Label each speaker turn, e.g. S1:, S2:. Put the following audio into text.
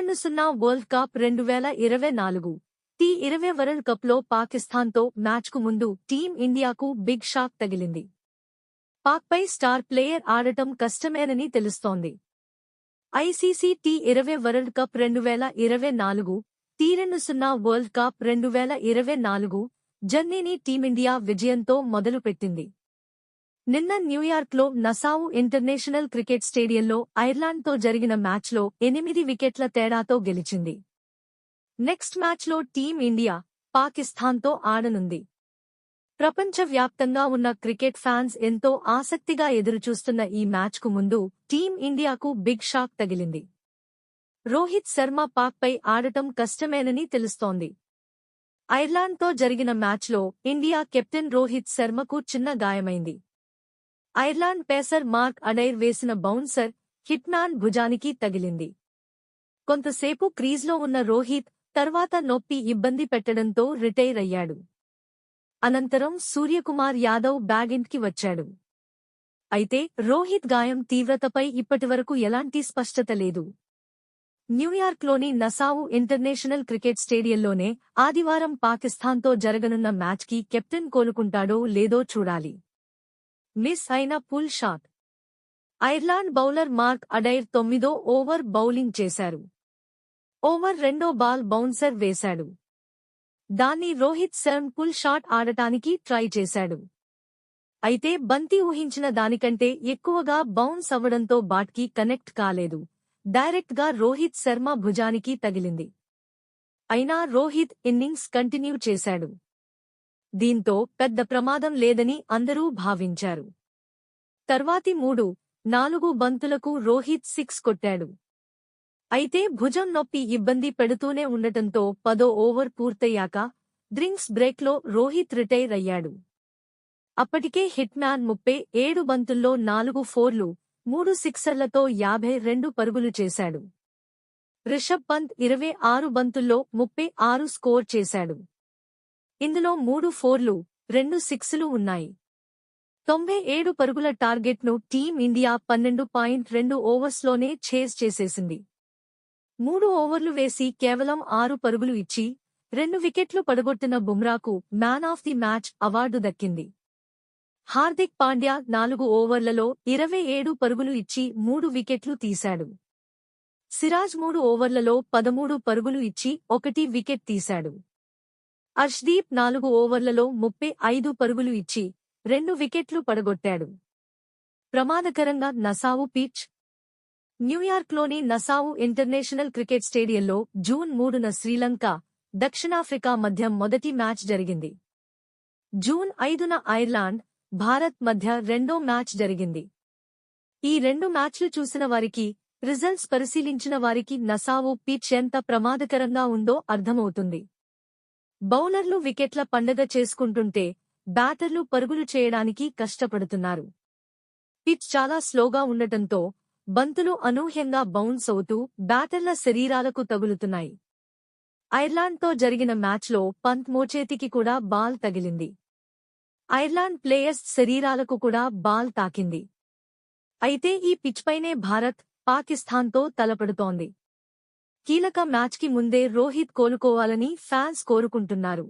S1: రెండు సున్నా world cup రెండు వేల ఇరవై నాలుగు. టీ ఇరవై వరల్డ్ కప్లో పాకిస్తాన్తో మ్యాచ్కు ముందు టీం ఇండియాకు బిగ్ షాక్ తగిలింది. పాక్పై స్టార్ ప్లేయర్ ఆడటం కష్టమేనని తెలుస్తోంది. ఐసీసీ టీ ఇరవై వరల్డ్ కప్ రెండు వేల ఇరవై నాలుగు టీ రెండు సున్నా వరల్డ్ కప్ రెండు వేల ఇరవై నాలుగు జర్నీని టీమిండియా విజయంతో మొదలుపెట్టింది. నిన్న న్యూయార్క్లో నసావు ఇంటర్నేషనల్ క్రికెట్ స్టేడియంలో ఐర్లాండ్తో జరిగిన మ్యాచ్లో ఎనిమిది వికెట్ల తేడాతో గెలిచింది. నెక్స్ట్ మ్యాచ్లో టీం ఇండియా పాకిస్తాన్తో ఆడనుంది. ప్రపంచవ్యాప్తంగా ఉన్న క్రికెట్ ఫ్యాన్స్ ఎంతో ఆసక్తిగా ఎదురుచూస్తున్న ఈ మ్యాచ్కు ముందు టీం ఇండియాకు బిగ్ షాక్ తగిలింది. రోహిత్ శర్మ పాక్పై ఆడటం కష్టమేనని తెలుస్తోంది. ఐర్లాండ్తో జరిగిన మ్యాచ్లో ఇండియా కెప్టెన్ రోహిత్ శర్మకు చిన్న గాయమైంది. ఐర్లాండ్ పేసర్ మార్క్ అడైర్ వేసిన బౌన్సర్ హిట్మాన్ భుజానికి తగిలింది. కొంతసేపు క్రీజ్లో ఉన్న రోహిత్ తర్వాత నొప్పి ఇబ్బంది పెట్టడంతో రిటైర్ అయ్యాడు. అనంతరం సూర్యకుమార్ యాదవ్ బ్యాగింట్కి వచ్చాడు. అయితే రోహిత్ గాయం తీవ్రతపై ఇప్పటివరకు ఎలాంటి స్పష్టత లేదు. న్యూయార్క్లోని నసావు ఇంటర్నేషనల్ క్రికెట్ స్టేడియంలోనే ఆదివారం పాకిస్తాన్తో జరగనున్న మ్యాచ్కి కెప్టెన్ కోలుకుంటాడో లేదో చూడాలి. మిస్ అయిన pull shot. Ireland bowler Mark Adair తొమ్మిదో ఓవర్ బౌలింగ్ చేశారు. ఓవర్ రెండో బాల్ బౌన్సర్ వేశాడు. దాన్ని రోహిత్ శర్మ్ పుల్ షాట్ ఆడటానికి ట్రై చేశాడు. అయితే బంతి ఊహించిన దానికంటే ఎక్కువగా బౌన్స్ అవ్వడంతో బాట్కి కనెక్ట్ కాలేదు. డైరెక్ట్గా రోహిత్ శర్మ భుజానికి తగిలింది. అయినా రోహిత్ ఇన్నింగ్స్ కంటిన్యూ చేశాడు. దీంతో పెద్ద ప్రమాదం లేదని అందరూ భావించారు. తర్వాతి మూడు నాలుగు బంతులకు రోహిత్ సిక్స్ కొట్టాడు. అయితే భుజం నొప్పి ఇబ్బంది పెడుతూనే ఉండటంతో పదో ఓవర్ పూర్తయ్యాక డ్రింక్స్ బ్రేక్లో రోహిత్ రిటైర్ అయ్యాడు. అప్పటికే హిట్మ్యాన్ ముప్పై ఏడు బంతుల్లో నాలుగు ఫోర్లు మూడు సిక్సర్లతో యాభై రెండు పరుగులు చేశాడు. రిషబ్ పంత్ ఇరవై ఆరు బంతుల్లో ముప్పై ఆరు స్కోర్ చేశాడు. ఇందులో మూడు ఫోర్లు రెండు సిక్స్లు ఉన్నాయి. తొంభై ఏడు పరుగుల టార్గెట్ను టీం ఇండియా పన్నెండు పాయింట్ రెండు ఓవర్స్లోనే ఛేజ్ చేసేసింది. మూడు ఓవర్లు వేసి కేవలం ఆరు పరుగులు ఇచ్చి రెండు వికెట్లు పడగొట్టిన బుమ్రాకు man of the match award దక్కింది. హార్దిక్ పాండ్యా నాలుగు ఓవర్లలో ఇరవై ఏడు పరుగులు ఇచ్చి మూడు వికెట్లు తీశాడు. సిరాజ్ మూడు ఓవర్లలో పదమూడు పరుగులు ఇచ్చి ఒకటి వికెట్ తీశాడు. అర్ష్దీప్ నాలుగు ఓవర్లలో ముప్పై ఐదు పరుగులు ఇచ్చి రెండు వికెట్లు పడగొట్టాడు. ప్రమాదకరంగా నసావు పిచ్ న్యూయార్క్లోని నసావు ఇంటర్నేషనల్ క్రికెట్ స్టేడియంలో జూన్ మూడున శ్రీలంక దక్షిణాఫ్రికా మధ్య మొదటి మ్యాచ్ జరిగింది. జూన్ ఐదున ఐర్లాండ్ భారత్ మధ్య రెండో మ్యాచ్ జరిగింది. ఈ రెండు మ్యాచ్లు చూసిన వారికి రిజల్ట్స్ పరిశీలించిన వారికి నసావు పిచ్ ఎంత ప్రమాదకరంగా ఉందో అర్థమవుతుంది. బౌలర్లు వికెట్ల పండగ చేసుకుంటుంటే బ్యాటర్లు పరుగులు చేయడానికి కష్టపడుతున్నారు. పిచ్ చాలా స్లోగా ఉండటంతో బంతులు అనూహ్యంగా బౌన్స్ అవుతూ బ్యాటర్ల శరీరాలకు తగులుతున్నాయి. ఐర్లాండ్తో జరిగిన మ్యాచ్లో పంత్ మోచేతికి కూడా బాల్ తగిలింది. ఐర్లాండ్ ప్లేయర్స్ శరీరాలకు కూడా బాల్ తాకింది. అయితే ఈ పిచ్పైనే భారత్ పాకిస్తాన్తో తలపడుతోంది. కీలక మ్యాచ్కి ముందే రోహిత్ కోలుకోవాలని ఫ్యాన్స్ కోరుకుంటున్నారు.